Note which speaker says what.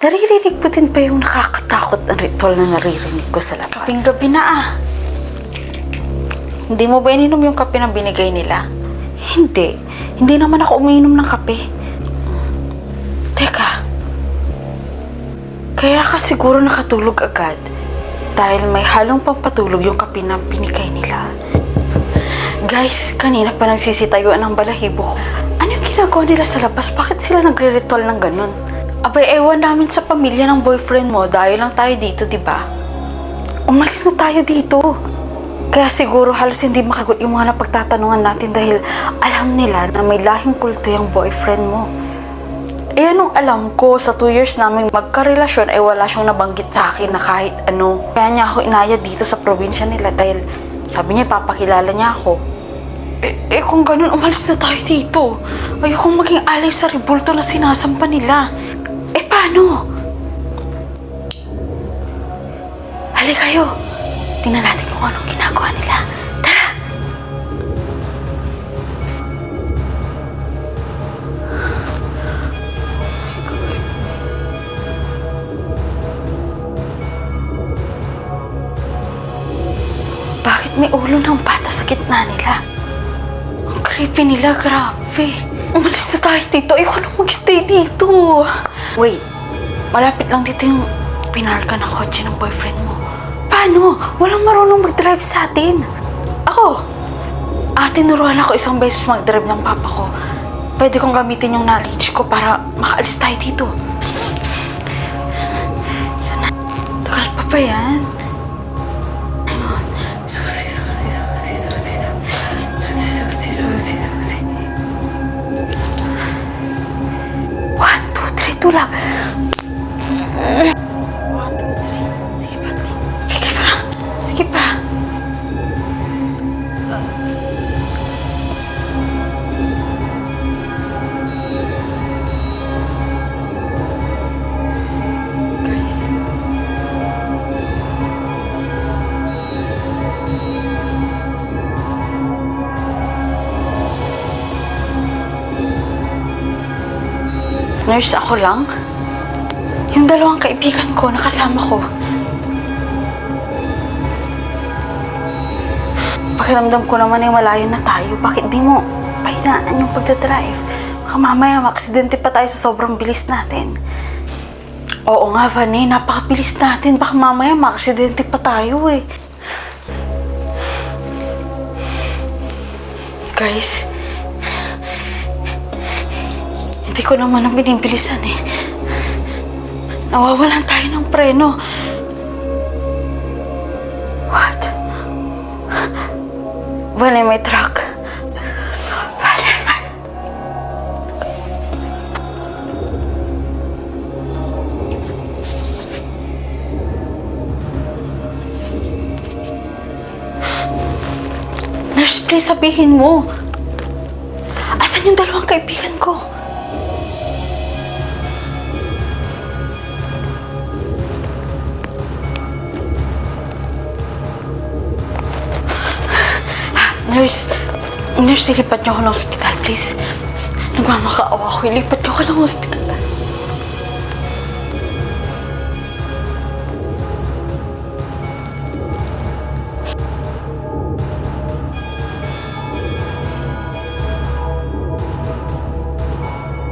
Speaker 1: Naririnig mo din ba yung nakakatakot na ritual na naririnig ko sa labas?
Speaker 2: Kaping gabi na ah. Hindi mo ba ininom yung kape na binigay nila?
Speaker 1: Hindi. Hindi naman ako umiinom ng kape. Teka. Kaya ka siguro nakatulog agad dahil may halong pampatulog yung kape na binigay nila. Guys, kanina pa nagsisitayuan ng balahibo ko. Ano yung ginagawa nila sa labas? Bakit sila nagre-ritual ng ganun? Abay, ewan namin sa pamilya ng boyfriend mo dahil lang tayo dito, di ba? Umalis na tayo dito. Kaya siguro halos hindi makagot yung mga napagtatanungan natin dahil alam nila na may lahing kulto yung boyfriend mo. Eh anong alam ko, sa two years namin magkarelasyon ay wala siyang nabanggit sa akin na kahit ano. Kaya niya ako inaya dito sa probinsya nila dahil sabi niya papakilala niya ako. Eh, eh kung ganun, umalis na tayo dito. Ayokong maging alay sa ribulto na sinasampa nila. Eh paano? Hali kayo. Tingnan natin kung anong ginagawa nila. Tara! Bakit may ulo ng bata sa gitna nila? Ang creepy nila, grabe. Umalis na tayo dito. Ayoko na mag-stay dito. Wait, malapit lang dito yung pinarka ng kotse ng boyfriend mo. Paano? Walang marunong mag-drive sa atin. Ako, ah, tinuruan ako isang beses mag-drive ng papa ko. Pwede kong gamitin yung knowledge ko para makaalis tayo dito. Sana, tagal pa ba yan? Susi, susi, susi, susi, susi. Susi, susi, susi. One, two, three. Nurse, ako lang? Yung dalawang kaibigan ko, nakasama ko. Pakiramdam ko naman ay malayo na tayo. Bakit di mo pahinaan yung pagdadrive? Baka mamaya maksidente pa tayo sa sobrang bilis natin. Oo nga, Vanny. Napakabilis natin. Baka mamaya maksidente pa tayo eh. Guys, hindi ko naman ang binibilisan eh. Nawawalan tayo ng preno. What? Vale, may truck. Vale, may... Nurse, please sabihin mo. Asan yung dalawang kaibigan ko? Nurse, nurse, ilipat niyo ako ng hospital, please. Nagmamakaawa ako. Ilipat niyo ako ng hospital.